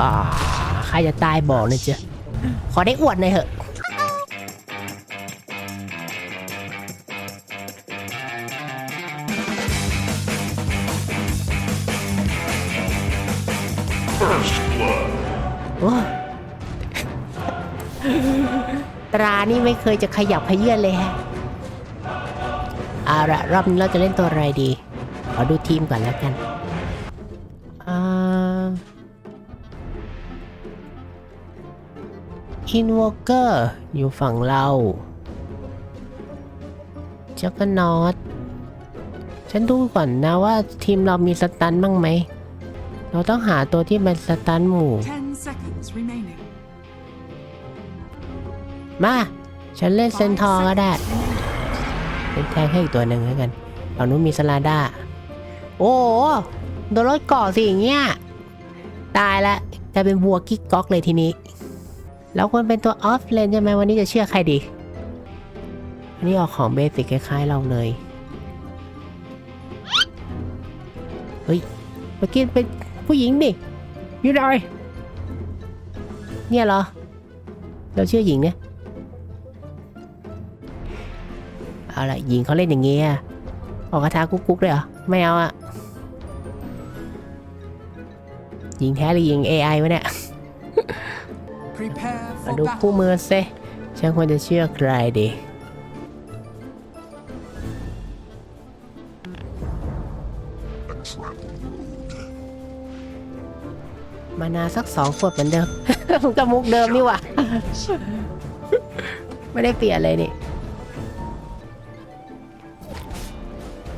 อ่าใครจะตายบอกเลยเจ้ะขอได้อวดหน่อยเถอะโอ้ตรานี่ไม่เคยจะขยับขยื่นเลยฮะ เอาละรอบนี้เราจะเล่นตัวอะไรดี อดูทีมก่อนแล้วกันอ่าอินวอเกอร์อยู่ฝั่งเราจักรนอตฉันดูก่อนนะว่าทีมเรามีสตันบ้างไหม เราต้องหาตัวที่เป็นสตันหมู่10 seconds remaining. มา ฉันเล่นเซน Five ทอร์ก็ได้ seconds remaining. เป็นแทงให้อีกตัวหนึ่งแล้วกันฝั่งนู้นมีสลาด้า โอ้โดนรถเกาะสิอย่างเงี้ยตายละกลายเป็นวัวกิ๊กก๊อกเลยทีนี้ แล้วควรเป็นตัวออฟเลนใช่ไหมวันนี้จะเชื่อใครดี อันนี้ออกของเบสิกคล้ายๆเราเลย เฮ้ยเมื่อกี้เป็นผู้หญิงดิอยู่ไหนเนี่ยเหรอ เราเชื่อหญิงเนี่ยเอาละหญิงเขาเล่นอย่างเงี้ยออกคาถากุ๊กกุ๊กเลยเหรอ ไม่เอาอะ หญิงแท้หรือหญิง AI วะเนี่ย Prepare มา for ดูคู่ battle. มือเซฉันควรจะเชื่อใครดีมานาสักสองขวดเหมือนเดิม มันก็มุกเดิมนี่หว่ะไม่ได้เปลี่ยนเลยนี่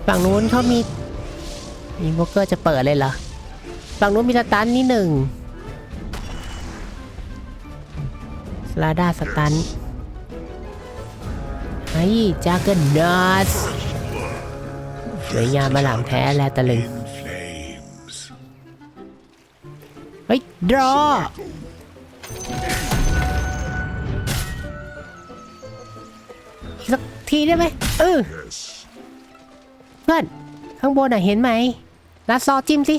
ฝั่งนู้นเขามี มีโบรกเกอร์จะเปิดเลยเหรอ ฝั่งนู้นมีสตันนี่หนึ่งสลาดาสตันไอ้จากเกอร์นอสสวยงามมาหลังแท้แลตะลึงเฮ้ยดรอสักทีได้ไหมเออเพื่อนข้างบนน่ะเห็นไหมลัดซอจิ้มสิ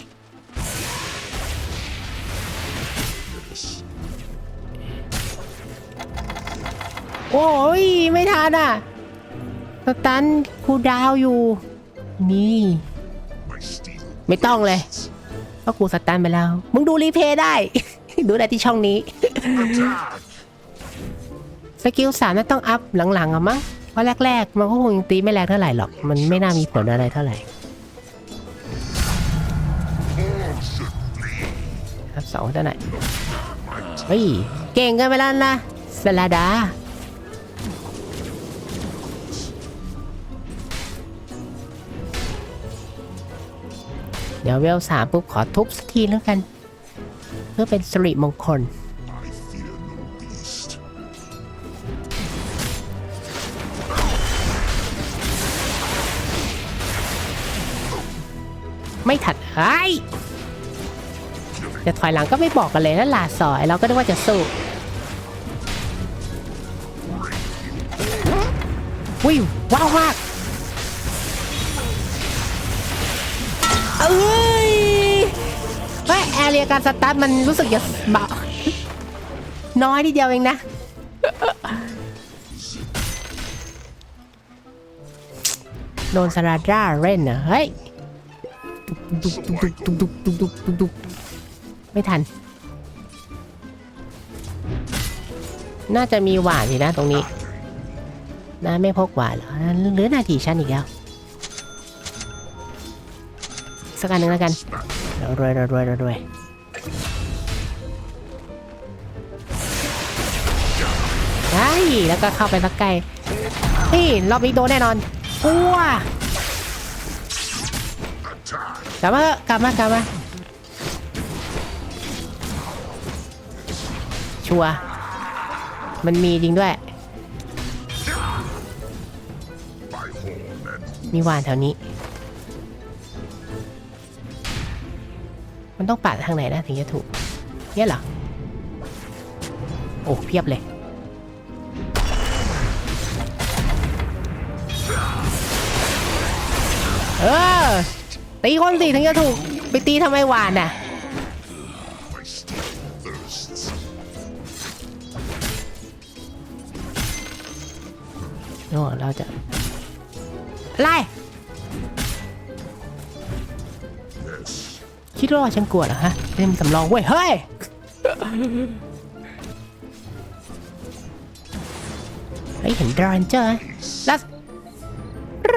โอ้ยไม่ทันอะสตันคูดาวอยู่ นี่ ไม่ต้องเลยเพราะกูสตันไปแล้ว มึงดูรีเพย์ได้ ดูได้ที่ช่องนี้ สกิลสามน่าต้องอัพหลังๆอะมั้งเพราะแรก ๆ มันก็คงยังตีไม่แรงเท่าไหร่หรอก มันไม่น่ามีผลอะไรเท่าไหร่ครับสองเท่าไหร่เฮ้ย เก่งกันไปแล้วนะสลาดา เดี๋ยวเวลสามปุ๊บขอทุบสักทีแล้วกัน เพื่อเป็นสิริมงคลไม่ถัดไอ้ยจะถอยหลังก็ไม่บอกกันเลยนะลาสอย เราก็นึกว่าจะสู้วิวว้าวมาก เอ้ยเฮ้ยแอเรียการสตาร์ทมันรู้สึกจะเบาน้อยทีเดียวเองนะ โดนสลาด้าเล่นเหรอเฮ้ยตุกตุกตุกตุกตุกตุกตุกตุกไม่ทัน น่าจะมีหวานสินะตรงนี้น่าไม่พกหวานเหรอเหลือนาทีชั้นอีกแล้ว สักอันหนึ่งแล้วกันเดี๋ยวรวยรวยรวยรวยรวยไอ้แล้วก็เข้าไปสักไกลนี่รอบนี้โดนแน่นอนกลัวกลับมาเถอะกลับมากลับมาชัวร์มันมีจริงด้วย มีวานแถวนี้ มันต้องปาดทางไหนนะถึงจะถูกเนี่ยเหรอ โอ้เพียบเลย เออ ตีคนสิถึงจะถูก ไปตีทำไมหวานน่ะโน่เราจะอะไร คิดว่าฉันกลัวเหรอฮะเล่นสำรองเว้ย เฮ้ย เฮ้ย เห็นดรานเจอร์ลา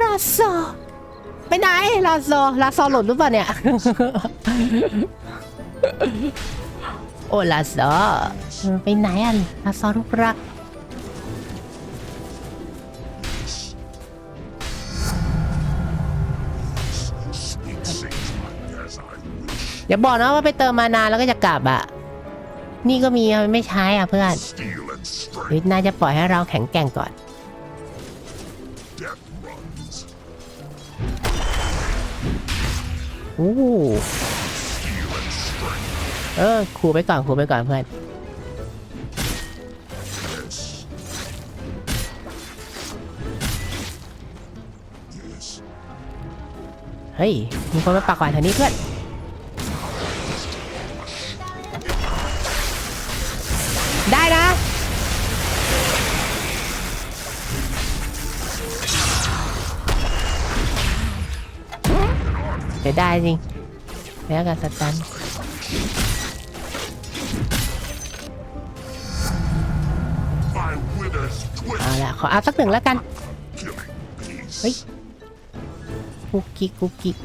ลาโซไปไหนลาโซลาโซหลุดหรือเปล่าเนี่ย โอ้ลาโซไปไหนอะลาโซลูกรัก อย่าบอกนะว่าไปเติมมานานแล้วก็จะกลับอะ นี่ก็มีไม่ใช้อะเพื่อน Steel and หรือ strength. นาจะปล่อยให้เราแข็งแกร่งก่อน Death runs. อู้ Steel and strength. เออขู่ไปก่อนขู่ไปก่อนเพื่อนเฮ้ย มีคนมาปากหวานแถวนี้เพื่อน เดี๋ยวได้จริง แล้วกันสตันเอาละขออาสักหนึ่งแล้วกัน เฮ้ยกุ๊กกิ๊กกุ๊กกิ๊ก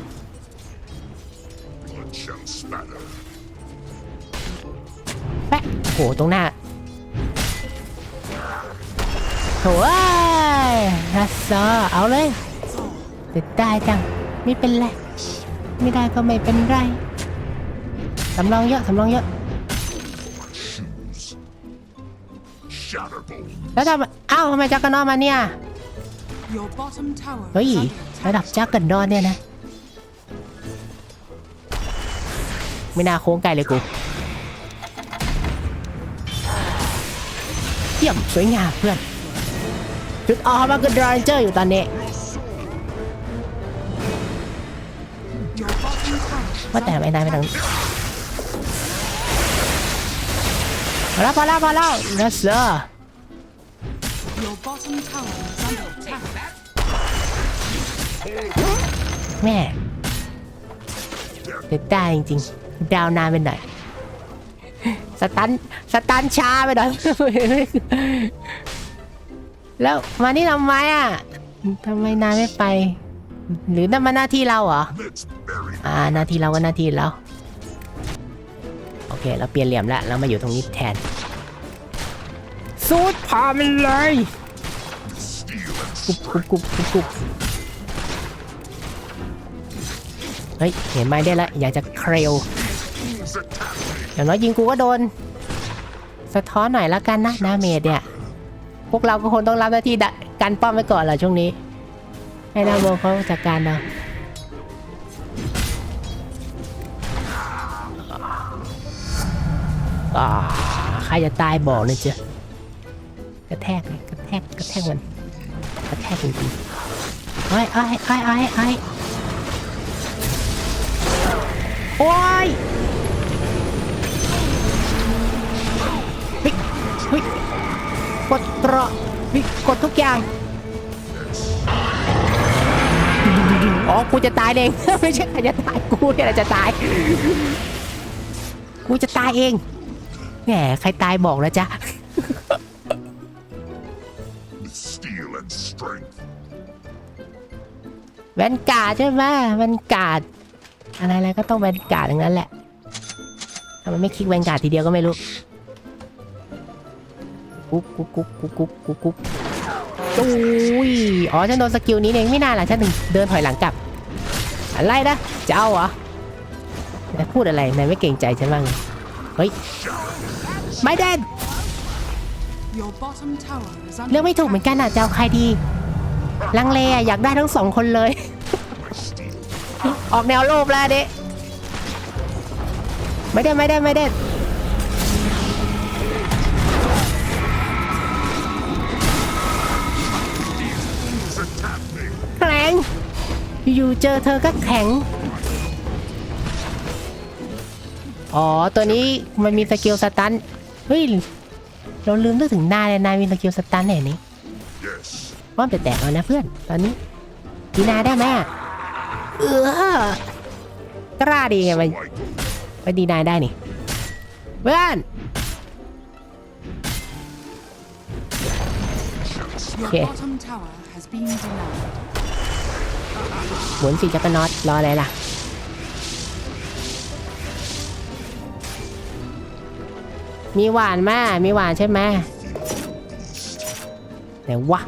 แปะโห ตรงหน้าโถ่เอ้ยรัสเซอเอาเลยเด็ดได้จัง ไม่เป็นไร ไม่ได้ก็ไม่เป็นไรสำรองเยอะสำรองเยอะแล้วทำอ้าวทำไมจักรนอมาเนี่ยเฮ้ยระดับจักรนอนเนี่ยนะไม่น่าโค้งไกลเลยกูเยี่ยมสวยงามเพื่อนจุดออมาคือดรานเจออยู่ตอนนี้ ว่าแต่ไม่นายไปทาง attack. พอแล้วพอแล้วพอแล้วนะเซอร์แม่เด็ดได้จริงๆ ดาวนานไปหน่อยสตันสตันช้าไปหน่อยแล้วมานี่ทำไมอะทำไมนายไม่ไป หรือนั่นมันหน้าที่เราเหรอ Let's bury อ่าหน้าที่เราก็หน้าที่เราโอเค เราเปลี่ยนเหลี่ยมแล้วเรามาอยู่ตรงนี้แทนสูดพามันเลย steel and กุบกุบกุบกุบกุบเฮ้ยเห็นไหมได้แล้วอยากจะเครล Kings attack me. อย่างน้อยยิงกูก็โดน สะท้อนหน่อยละกันนะดาเมจเนี่ย พวกเราก็คงต้องรับหน้าที่ดะกันป้อมไว้ก่อนแหละช่วงนี้ ให้ดาวโมเขาจัดการเราอ่าใครจะตายบอกเลยเจ้กระแทกเลยกระแทกกระแทกมันกระแทกจริงๆไอ้ไอ้ไอ้ไอ้ไอ้โอ้ยเฮ้ยเฮ้ยกดเกราะเฮ้ยกดทุกอย่าง อ๋อ กูจะตายเอง ไม่ใช่ใครจะตาย กูเนี่ยแหละจะตาย กูจะตายเอง แหม ใครตายบอกแล้วจ้ะ With steel and strength. แวนการ์ดใช่ไหมแวนการ์ดอะไรๆก็ต้องแวนการ์ดอย่างนั้นแหละทำไมไม่คลิกแวนการ์ดทีเดียวก็ไม่รู้กุ๊กกุ๊กกุ๊กกุ๊กกุ๊กกุ๊กกุ๊ก อุ้ยอ๋อฉันโดนสกิลนี้เองไม่น่าล่ะฉันถึงเดินถอยหลังกลับ อะไรนะจะเอาเหรอพูดอะไรนายไม่เกรงใจฉันบ้างเฮ้ยไม่เด่นเลือกไม่ถูกเหมือนกันอะจะเอาใครดีลังเลอะอยากได้ทั้งสองคนเลย ออกแนวโลภแล้วเด็ไม่ได้ไม่ได้ไม่ได้ อยู่ๆเจอเธอก็แข็ง อ๋อ ตัวนี้มันมีสกิลสตัน เฮ้ย เราลืมนึกถึงนายเลยนายมีสกิลสตันไหนนี่ Yes. ว่าไปแตกเอานะเพื่อน ตอนนี้ดีนายได้ไหมอะเออกล้าดีไงมันไปดีนายได้นี่ เพื่อน Your Okay. bottom tower มุนสีจักรน็อตรออะไรล่ะ มีหวานไหมามีหวานใช่ไหมไหนวะ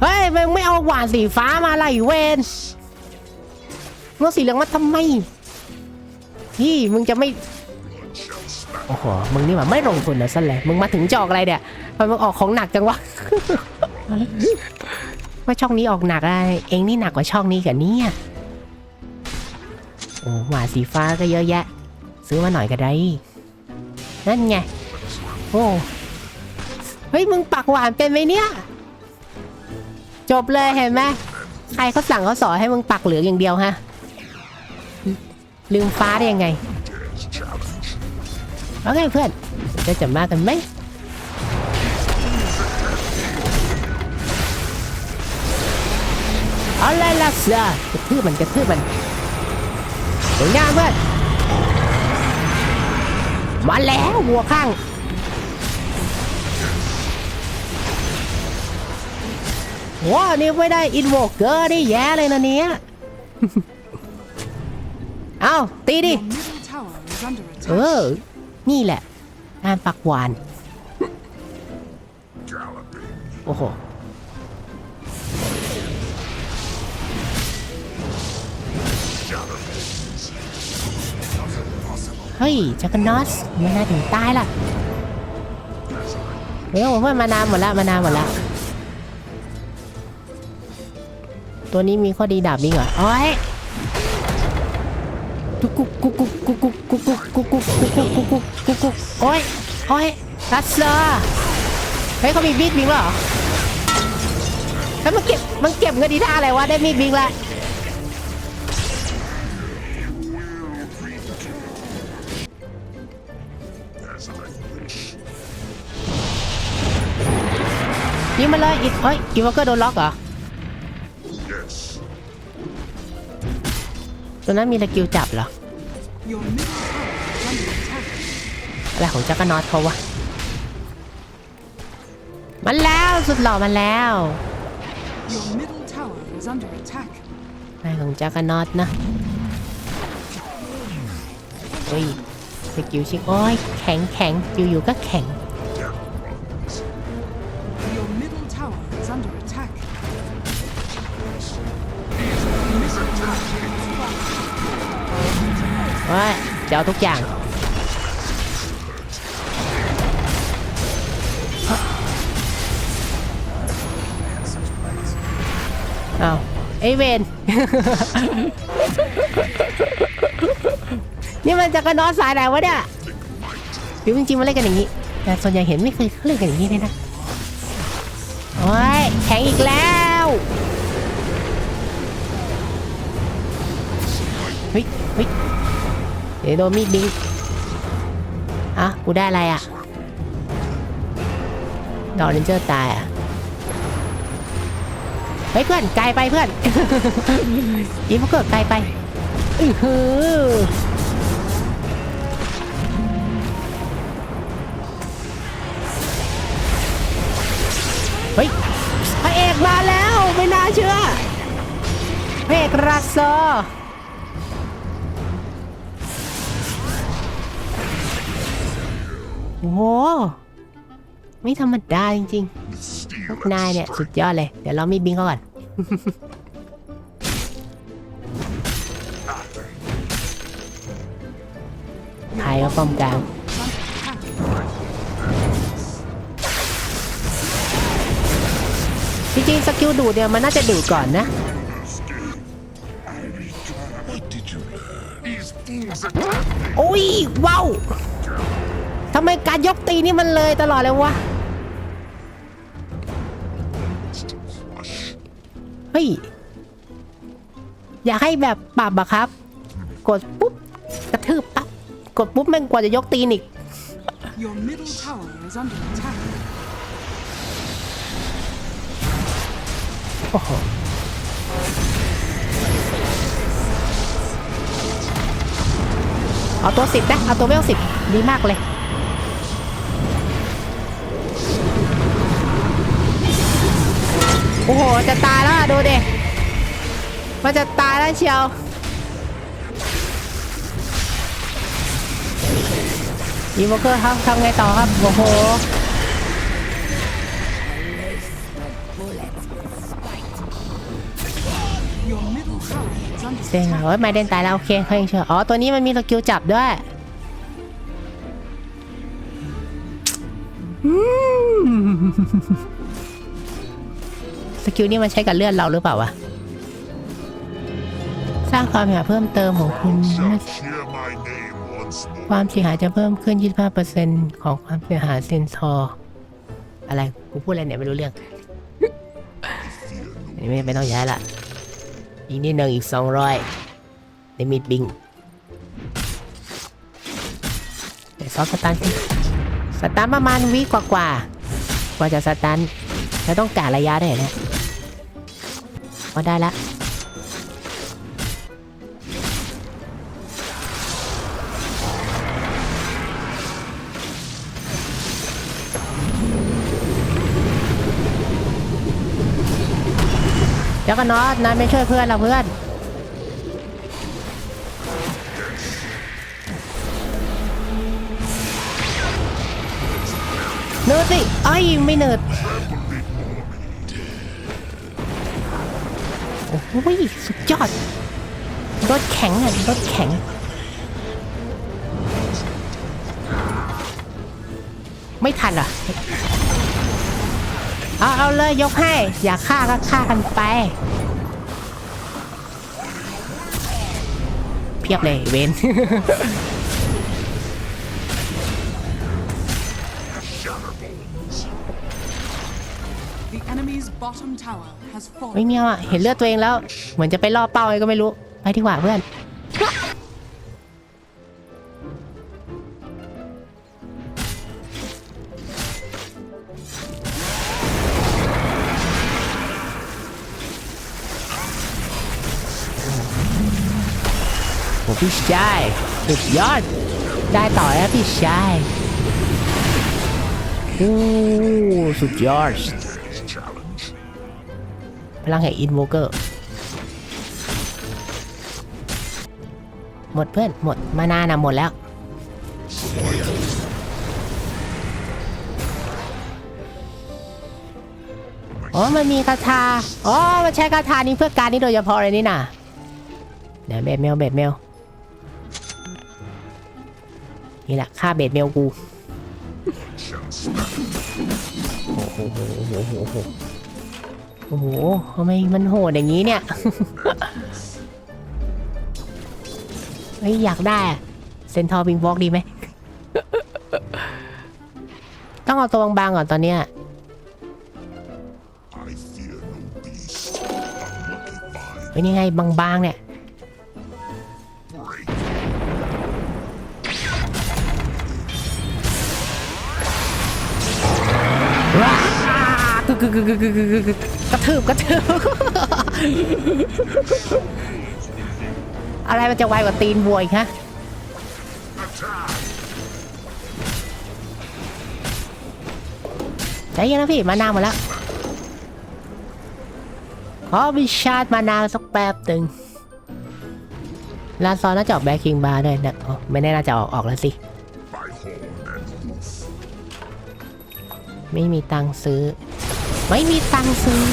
เฮ้ยมึงไม่เอาหวานสีฟ้ามาล่ะไอีเวนมึงเอสีเหลืองมาทำไมพี่มึงจะไม่โอ้โห มึงนี่แบบไม่ลงทุนนะสั้นเลยมึงมาถึงจออกอะไรเนี่ยทำไมมึงออกของหนักจังวะ ว่าช่องนี้ออกหนักอะไรเองนี่หนักกว่าช่องนี้กับเนี่ยโอ้หวานสีฟ้าก็เยอะแยะ ซื้อมาหน่อยก็ได้ นั่นไง โอ้เฮ้ยมึงปักหวานเป็นไหมเนี่ย จบเลยเห็นไหมใครเขาสั่งเขาสอนให้มึงปักเหลืองอย่างเดียวฮะ ลืมฟ้าได้ยังไง Dares challenge. ว่าไงเพื่อนจะจับมากันไหม อาเลยล่ะเสือกระทืบมันกระทืบมันสวยงามเพื่อนมาแล้ววัวข้างว้าวนี่ไม่ได้อินโวเกอร์ได้แย่เลยนะเนี่ยเอาตีดิ Your middle tower is under เอ attack. อนี่แหละงานปักหวาน Galloping. โอ้โห เฮ้ยจักรนอสม่น่าถึงตายล่ะเฮ้ยวผมว่ามานานหมดละมานานหมดละตัวนี้มีข้อดีดาบนี้เหรอโอ้ยกุ๊กกุ๊กกุ๊กกุ๊กกุ๊กกุ๊กกุ๊กกุ๊กกุ๊กกุ๊กกุ๊กกุ๊กกุ๊กกุ๊กโอ้ยโอ้ยรัสเซอร์เฮ้ยเขามีมีดบิงเหรอแล้วมันเก็บมันเก็บเงินดีท่าอะไรวะได้มีดบิงละ ยิงมาเลยอีกเฮ้ยอีวอเกอร์โดนล็อกเหรอ Yes. ตัวนั้นมีสกิลจับเหรอ Your middle tower is under attack. อะไรของจักรนอตเขาวะ มันแล้วสุดหล่อมันแล้ว Your middle tower is under attack. อะไรของจักรนอตนะเฮ้ยสกิลชิคโอ้ยแข็งแข็งอยู่ๆก็แข็ง เฮ้ยจะเอาทุกอย่างเอาไอเวนนี่มันจะกระนอนสายไหนวะเนี่ยหรือจริงๆมันเล่นกันอย่างนี้ แต่ส่วนใหญ่เห็นไม่เคยเล่นกันอย่างนี้เลยนะ โอ้ยแข็งอีกแล้วเฮ้ยเฮ้ย ดี๋ยวโดนมีดบิงอะกูได้อะไรอะ ดอเรนเจอร์ตายอะ เฮ้ยเพื่อนไกลไปเพื่อนอีพวกเกิดไกลไปอือหือเฮ้ยพระเอกมาแล้ว ไม่น่าเชื่อพระเอกรัสเซอ โอ้โห ไม่ธรรมดาจริงๆพวกนายเนี่ย สุดยอดเลย เดี๋ยวเรามีดบิงเขาก่อน ไทยก็ป้อมกลางจริงๆสกิลดูดเนี่ยมันน่าจะดูดก่อนนะ What did you learn? These fools attack me. โอ้ยว้าวทำไมการยกตีนี่มันเลยตลอดเลยวะ Flush. เฮ้ย อยากให้แบบปรับอะครับ กดปุ๊บ กระทืบปั๊บ กดปุ๊บแม่งกว่าจะยกตีนอีก Your middle tower is under attack. โอ้โหเอาตัวสิบนะ เอาตัวเวลสิบดีมากเลย อ้โห จะตายแล้วอะดูดิมันจะตายแล้วเชียวอีโวเกอร์ครับทำไงต่อครับ โอ้โหเซ็งโอ้ยไม่เด่นตายแล้ว โอเคเขายังเชื่ออ๋อ ตัวนี้มันมีสกิลจับด้วยอืม สกิลนี้มันใช้กับเลือดเราหรือเปล่าวะสร้างความเสียหายเพิ่มเติมของคุณ ความเสียหายจะเพิ่มขึ้น 25%ของความเสียหายเซนทอร์อะไรกูพูดอะไรเนี่ยไม่รู้เรื่องอันนี้ไม่ไม่ต้องย้ายละอีกนิดนึงอีก 200ในมิดบิงเดี๋ยวซอฟสตันสิสตันประมาณวิกว่ากว่า กว่าจะสตันแล้วต้องกะระยะได้เนี่ย พอได้ละเดี๋ยวก็นอตนั้นไม่ช่วยเพื่อนเราเพื่อนเนิร์ดสิเอ้ยไม่เนิร์ด อ้โหสุดยอด รถแข็งอะรถแข็ง ไม่ทันเหรอเอาเอาเลยยกให้ อย่าฆ่าก็ฆ่ากันไป เพียบเลยเวน ไม่ fallen. มีอะเห็นเลือดตัวเองแล้ว เหมือนจะไปล่อเป้าอะไรก็ไม่รู้ ไปดีกว่าเพื่อน โอ้พี่ชายสุดยอด ได้ต่อแล้วพี่ชาย โอ้สุดยอด ลังแห่งอินโวเกอร์ หมดเพื่อน หมด มานานะหมดแล้ว อ๋อ มันมีคาถา อ๋อ มันใช้คาถานี้เพื่อการนี้โดยเฉพาะเลยนี่น่ะเดี๋ยวเบดเมลเบดเมลนี่แหละค่าเบดเมลกู โอ้โหโอ้โหโอ้โห โอ้โหทำไมมันโหดอย่างนี้เนี่ย เฮ้ย อยากได้เซนทอร์วิงวอล์กดีไหม ต้องเอาตัวบางๆก่อนตอนเนี้ย I fear no beast. Unlucky find. เป็นยังไงบางๆเนี่ย กึกกึกกึกกึกกึกระทืบกระทืบอะไรมันจะไวกว่าตีนบวอีฮะใจเย็นนะพี่มานาวหมดแล้วขอวิชาร์มานาวสักแป๊บหนึ่งลาซอนน่าจะออกแบ็คคิงบาร์ด้วยนะไม่แน่น่าจะออกออกแล้วสิ ไม่มีตังค์ซื้อ ไม่มีตังซื้อ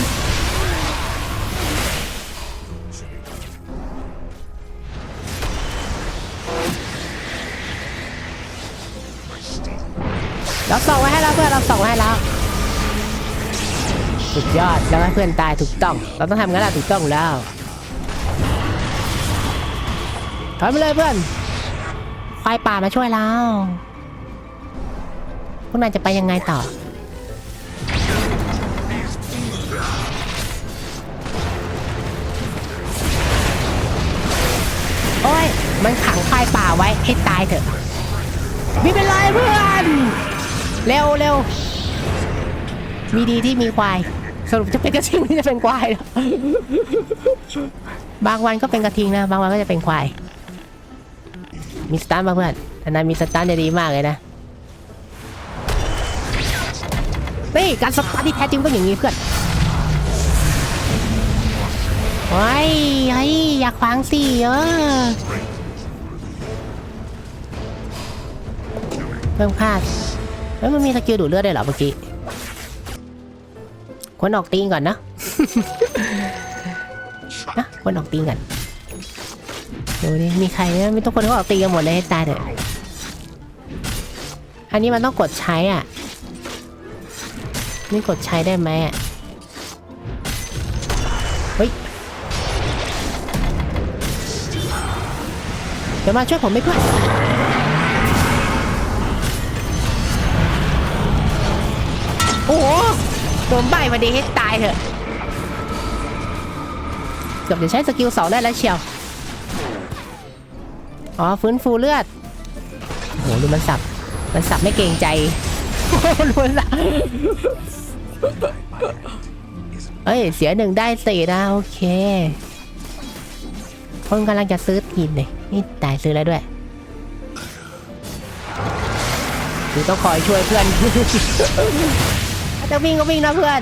เราส่งไว้ให้แล้วเพื่อนเราส่งไว้ให้แล้วสุดยอดแล้วให้เพื่อนตายถูกต้อง เราต้องทำงั้นแหละถูกต้องแล้วถอยมาเลยเพื่อนควายป่ามาช่วยเราพวกนายจะไปยังไงต่อ มันขังค่ายป่าไว้ให้ตายเถอะไม่เป็นไรเพื่อนเร็วเร็วมีดีที่มีควาย สรุปจะเป็นกระทิงหรือจะเป็นควาย บางวันก็เป็นกระทิงนะ บางวันก็จะเป็นควาย มีสตาร์ทมาเพื่อนอันนั้นมีสตาร์ทจะดีมากเลยนะนี่การสตาร์ทที่แท้จริงก็นอย่างนี้เพื่อนเฮ้ยเฮ้ยอยากฟังสิเออ เพิ่มค่าแล้วมันมีสกิลดูดเลือดได้วยเหรอเมื่อกี้ควรออกตีนก่อนนะนะควรออกตีนก่อนดูดิมีใครเนี่ยไม่ต้องคนเขาออกตีกันหมดเลยให้ตายเถอะอันนี้มันต้องกดใช้อะนี่กดใช้ได้ไหมอะเฮ้ยเดี๋ยวมาช่วยผมไม่เพื่อ โอ้โหโดนใบมาดีให้ตายเถอะเกือบจะใช้สกิลสองได้แล้วเชียว อ๋อ ฟื้นฟูเลือด โหดูมันสับ มันสับไม่เกรงใจดูมันสับเอ้ย เสียหนึ่งได้สี่นะ โอเคคนกำลังจะซื้อทีมเลยนี่ตายซื้อแล้วด้วยคือต้องคอยช่วยเพื่อน จะวิ่งก็วิ่งนะเพื่อน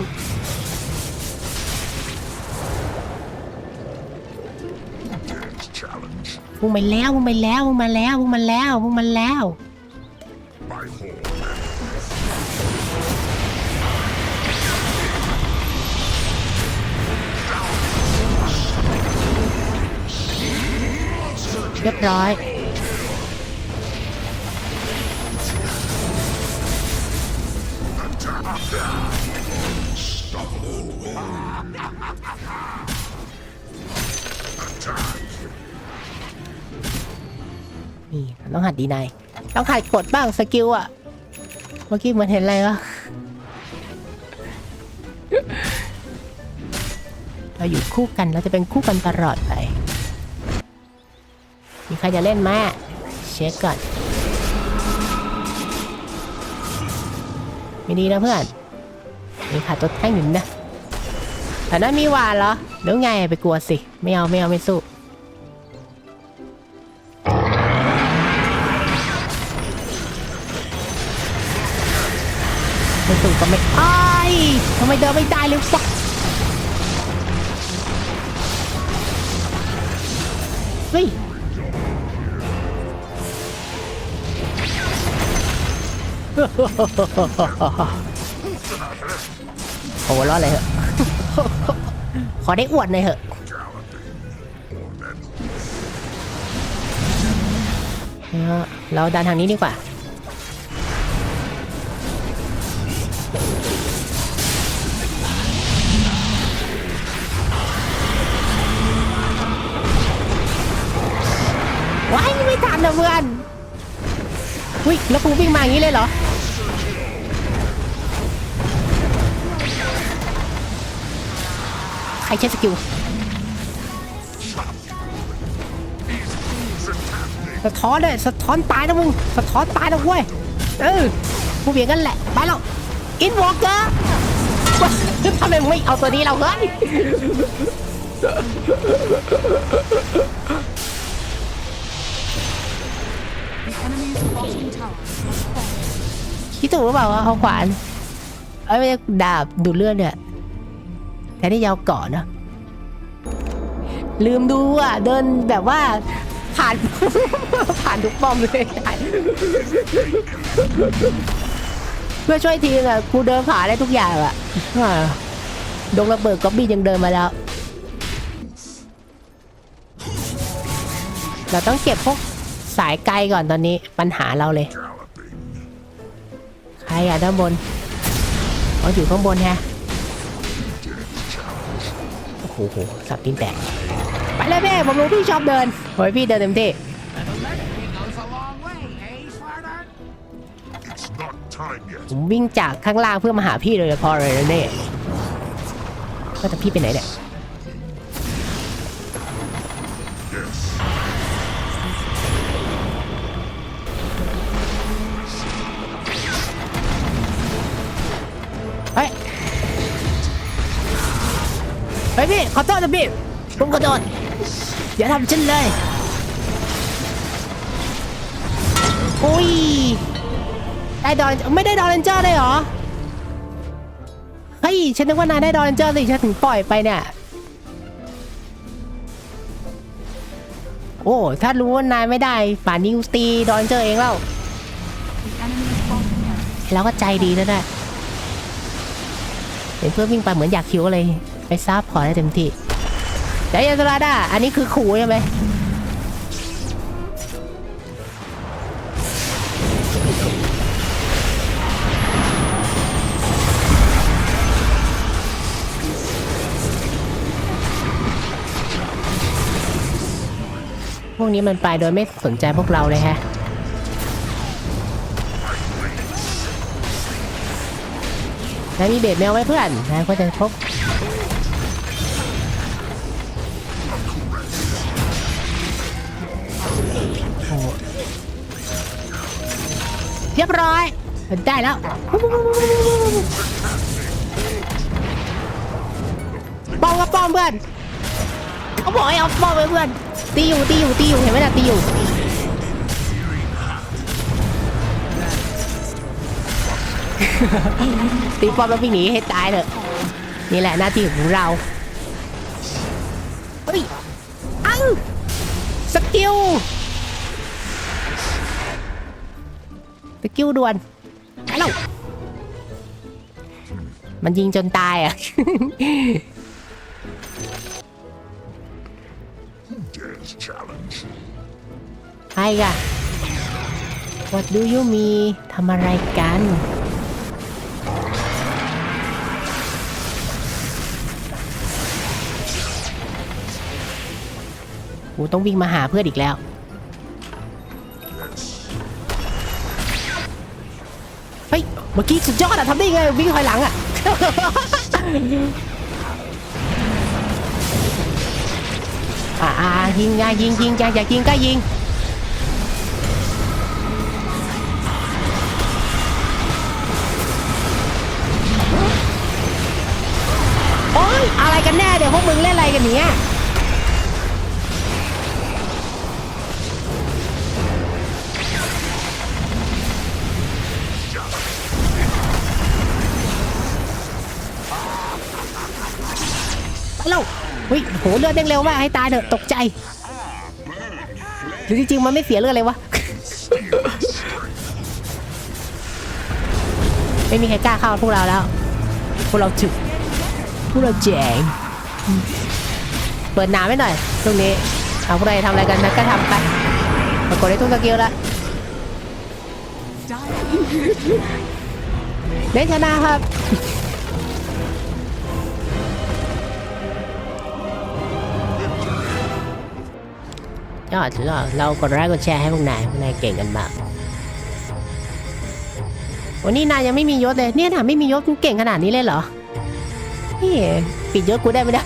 พุ่งไปแล้วพุ่งไปแล้วพุ่งมาแล้วพุ่งมาแล้วพุ่งมาแล้วเรียบร้อย ดดีนายต้องหัดกดบ้างสกิลอะเมื่อกี้เหมือนเห็นอะไรวะเราอยู่คู่กันเราจะเป็นคู่กันตลอดไป มีใครจะเล่นไหมเช็คก่อนไม่ดีนะเพื่อน มีขาดตัวแท่งหนึ่งนะแต่นั้นมีวานเหรอเดี๋ยวไงไปกลัวสิ ไม่เอาไม่เอาไม่สู้ ก็ไม่อ้ายทำไมเดินไม่ได้เลยวะเฮ้ยโอ้รอดเลยเหอะ ขอได้อวดหน่อยเหอะเออเราดันทางนี้ดีกว่า นะเพื่อนวิแล้วกูวิ่งมาอย่างนี้เลยเหรอ ใครใช้สกิลสะท้อนเลยสะท้อนตายนะมึงสะท้อนตายนะเว้ยเออกูเบียงกันแหละไปแล้วอินวอล์กเกอร์ทำไมไม่เอาตัวนี้เราเฮ้ย คิดถูกหรือเปล่าว่าเอาขวานเอ้ยดาบดูดเลือดเนี่ยแทนที่ยาวเกาะเนอะลืมดูอะ เดินแบบว่า ผ่าน ผ่านทุกป้อมเลยเพื่อช่วยทีมอะกูเดินผ่านได้ทุกอย่างอะดงระเบิดก็บี้ยังเดินมาแล้วเราต้องเก็บพวกสายไกลก่อนตอนนี้ปัญหาเราเลย อะด้านบนอ๋ออยู่ข้างบนแฮะโอ้โหสับตีนแตกไปเลยพี่ผมรู้พี่ชอบเดินโอ้ยพี่เดินเต็มที่ผมวิ่งจากข้างล่างเพื่อมาหาพี่โดยเฉพาะเลยนะเนี่ยก็แต่พี่ไปไหนเนี่ย เฮ้ยพี่ขอโทษนะพี่ผมขอโทษอย่าทำฉันเลยอุ้ยได้ดอนไม่ได้ดอนเรนเจอร์เลยเหรอเฮ้ยฉันนึกว่านายได้ดอนเรนเจอร์สิฉันถึงปล่อยไปเนี่ยโอ้ถ้ารู้ว่านายไม่ได้ป่านนี้ตีดอนเจอร์เองแล้วแล้วก็ใจดีแล้วด้วยเห็นเพื่อนวิ่งไปเหมือนอยากคิวเลย ไปซับพอได้เต็มที่แต่ยาสลาด้าอันนี้คือขู่ใช่ไหมพวกนี้มันไปโดยไม่สนใจพวกเราเลยฮะนายมีเบดแมวไหมเพื่อนนายก็จะพบ โอ้เรียบร้อย ได้แล้ว ป้อมกับป้อมเพื่อนเขาบอกให้เอาป้อมไปเพื่อน ตีอยู่ตีอยู่ตีอยู่เห็นไหมล่ะตีอยู่ตีป้อมแล้ววิ่งหนีให้ตายเถอะ นี่แหละหน้าที่ของเรา เฮ้ยอังสกิล สกิลด่วนไปแล้วมันยิงจนตายอะ ใครกะ What do you mean ทำอะไรกัน กูต้องวิ่งมาหาเพื่อนอีกแล้ว ฮ้ย เมื่อกี้สุดยอดอะทำได้ไงวิ่งถอยหลังอะอ่าอ่ายิงไงยิงยิงอยากอยากยิงก็ยิงโอ๊ยอะไรกันแน่เดี๋ยวพวกมึงเล่นอะไรกันเนี่ย เฮ้ยโหเลือดเด้งเร็วมากให้ตายเถอะตกใจหรือจริงๆมันไม่เสียเลือดเลยวะไม่มีใครกล้าเข้าพวกเราแล้ว พวกเราจุกพวกเราแจงเปิดหนาไม่หน่อยตรงนี้เอาพวกเราทำอะไรกันนะก็ทำไปปรากฏได้ทุกสกิลแล้วเล่นชนะครับ ยอดสุดยอดเรากดไลค์กดแชร์ให้พวกนายพวกนายเก่งกันมากวันนี้นายยังไม่มียศเลยเนี่ยนะไม่มียศมึงเก่งขนาดนี้เลยเหรอนี่ปิดยศกูได้ไม่ได้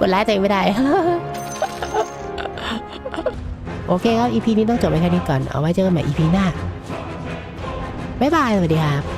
กดไลค์ตัวเองไม่ได้ โอเคครับ EP นี้ต้องจบไปแค่นี้ก่อน เอาไว้เจอกันใหม่ EP หน้า บ๊ายบาย สวัสดีครับ